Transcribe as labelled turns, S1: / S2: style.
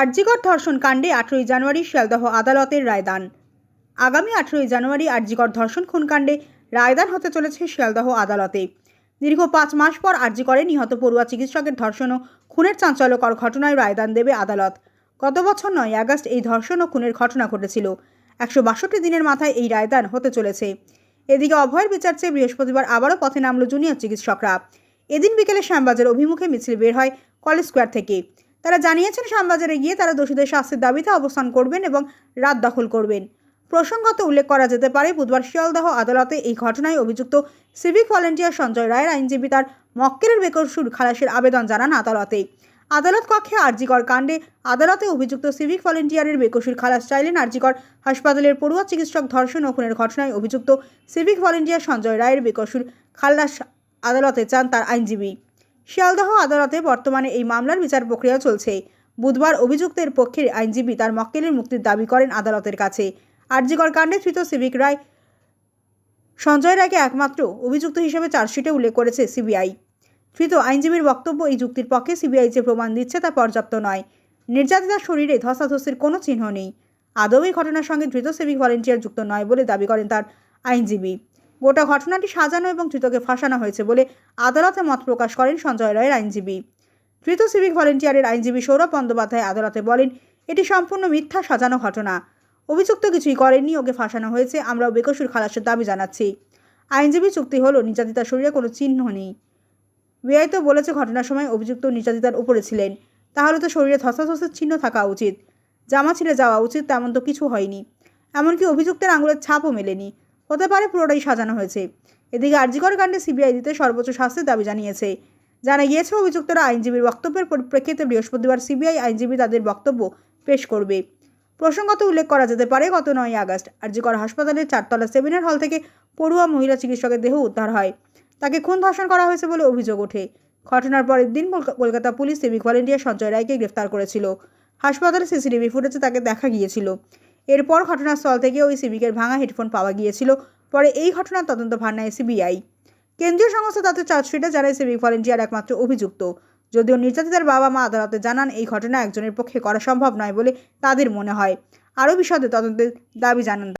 S1: আরজিকর ধর্ষণ কাণ্ডে আঠেরোই জানুয়ারি শিয়ালদহ আদালতের রায়দান। আগামী আঠেরোই জানুয়ারি আরজিকর ধর্ষণ খুনকাণ্ডে রায়দান হতে চলেছে শিয়ালদহ আদালতে। দীর্ঘ পাঁচ মাস পর আরজিকরে নিহত পড়ুয়া চিকিৎসকের ধর্ষণ ও খুনের চাঞ্চল্যকর ঘটনায় রায়দান দেবে আদালত। গত বছর নয় আগস্ট এই ধর্ষণ ও খুনের ঘটনা ঘটেছিল। একশো বাষট্টি দিনের মাথায় এই রায়দান হতে চলেছে। এদিকে অভয়ের বিচার চেয়ে বৃহস্পতিবার আবারও পথে নামল জুনিয়র চিকিৎসকরা। এদিন বিকেলে শ্যামবাজার অভিমুখে মিছিল বের হয় কলেজ স্কোয়ার থেকে। তারা জানিয়েছেন, শ্যামবাজারে গিয়ে তারা দোষীদের শাস্তির দাবিতে অবস্থান করবেন এবং রাত দখল করবেন। প্রসঙ্গত উল্লেখ করা যেতে পারে, বুধবার শিয়ালদহ আদালতে এই ঘটনায় অভিযুক্ত সিভিক ভলেন্টিয়ার সঞ্জয় রায়ের আইনজীবী তার মক্কেলের বেকসুর খালাসের আবেদন জানান আদালতে। আদালত কক্ষে আরজিকর কাণ্ডে আদালতে অভিযুক্ত সিভিক ভলেন্টিয়ারের বেকসুর খালাস চাইলেন আরজিকর হাসপাতালের পড়ুয়া চিকিৎসক ধর্ষণ ও খুনের ঘটনায় অভিযুক্ত সিভিক ভলেন্টিয়ার সঞ্জয় রায়ের বেকসুর খালাস আদালতে চান তার আইনজীবী। শিয়ালদহ আদালতে বর্তমানে এই মামলার বিচার প্রক্রিয়া চলছে। বুধবার অভিযুক্তের পক্ষের আইনজীবী তার মক্কেলের মুক্তির দাবি করেন আদালতের কাছে। আরজিকর কাণ্ডে ধৃত সিভিক রায় সঞ্জয় রায়কে একমাত্র অভিযুক্ত হিসেবে চার্জশিটে উল্লেখ করেছে সিবিআই। ধৃত আইনজীবীর বক্তব্য এই যুক্তির পক্ষে সিবিআই যে প্রমাণ দিচ্ছে তা পর্যাপ্ত নয়। নির্যাতিতার শরীরে ধস্তাধস্তির কোনো চিহ্ন নেই। আদৌ এই ঘটনার সঙ্গে ধৃত সিভিক ভলেন্টিয়ার যুক্ত নয় বলে দাবি করেন তার আইনজীবী। গোটা ঘটনাটি সাজানো এবং ধৃতকে ফাঁসানো হয়েছে বলে আদালতে মত প্রকাশ করেন সঞ্জয় রায়ের আইনজীবী। ধৃত সিভিক ভলেন্টিয়ারের আইনজীবী সৌরভ বন্দ্যোপাধ্যায় আদালতে বলেন, এটি সম্পূর্ণ মিথ্যা সাজানো ঘটনা। অভিযুক্ত কিছুই করেননি, ওকে ফাঁসানো হয়েছে, আমরাও বেকসুর খালাসের দাবি জানাচ্ছি। আইনজীবী চুক্তি হলো নির্যাতিতার শরীরে কোনো চিহ্ন নেই। বিআই তো বলেছে ঘটনার সময় অভিযুক্ত নির্যাতিতার উপরে ছিলেন। তাহলে তো শরীরে ধস্তাধস্তের চিহ্ন থাকা উচিত। জামা ছিঁড়ে যাওয়া উচিত, তেমন তো কিছু হয়নি। এমনকি অভিযুক্তের আঙুলের ছাপও মেলেনি। হতে পারে পুরোটাই সাজানো হয়েছে। এদিকে আরজিকর কাণ্ডে সিবিআই দিতে সর্বোচ্চ শাস্তির দাবি জানিয়েছে। জানা গিয়েছে, অভিযুক্তরা আইনজীবীর বক্তব্যের পরিপ্রেক্ষিতে বৃহস্পতিবার সিবিআই আইনজীবী তাদের বক্তব্য পেশ করবে। প্রসঙ্গত উল্লেখ করা যেতে পারে, গত নয় আগস্ট আরজিকর হাসপাতালের চারতলা সেমিনার হল থেকে পড়ুয়া মহিলা চিকিৎসকের দেহ উদ্ধার হয়। তাকে খুন ধর্ষণ করা হয়েছে বলে অভিযোগ ওঠে। ঘটনার পরের দিন Kolkata- Kolkata police civic volunteer Sanjay রায়কে গ্রেফতার করেছিল। হাসপাতালে সিসিটিভি ফুটেজে তাকে দেখা গিয়েছিল। এরপর ঘটনাস্থল থেকে ওই সিভিকের ভাঙা হেডফোন পাওয়া গিয়েছিল। পরে এই ঘটনার তদন্ত ভার নেয় সিবিআই। কেন্দ্রীয় সংস্থা তাদের চার্জশিটে জানায় সিভিক ভলেন্টিয়ার একমাত্র অভিযুক্ত। যদিও নির্যাতিতার বাবা মা আদালতে জানান, এই ঘটনা একজনের পক্ষে করা সম্ভব নয় বলে তাদের মনে হয়। আরও বিশদে তদন্তের দাবি জানান।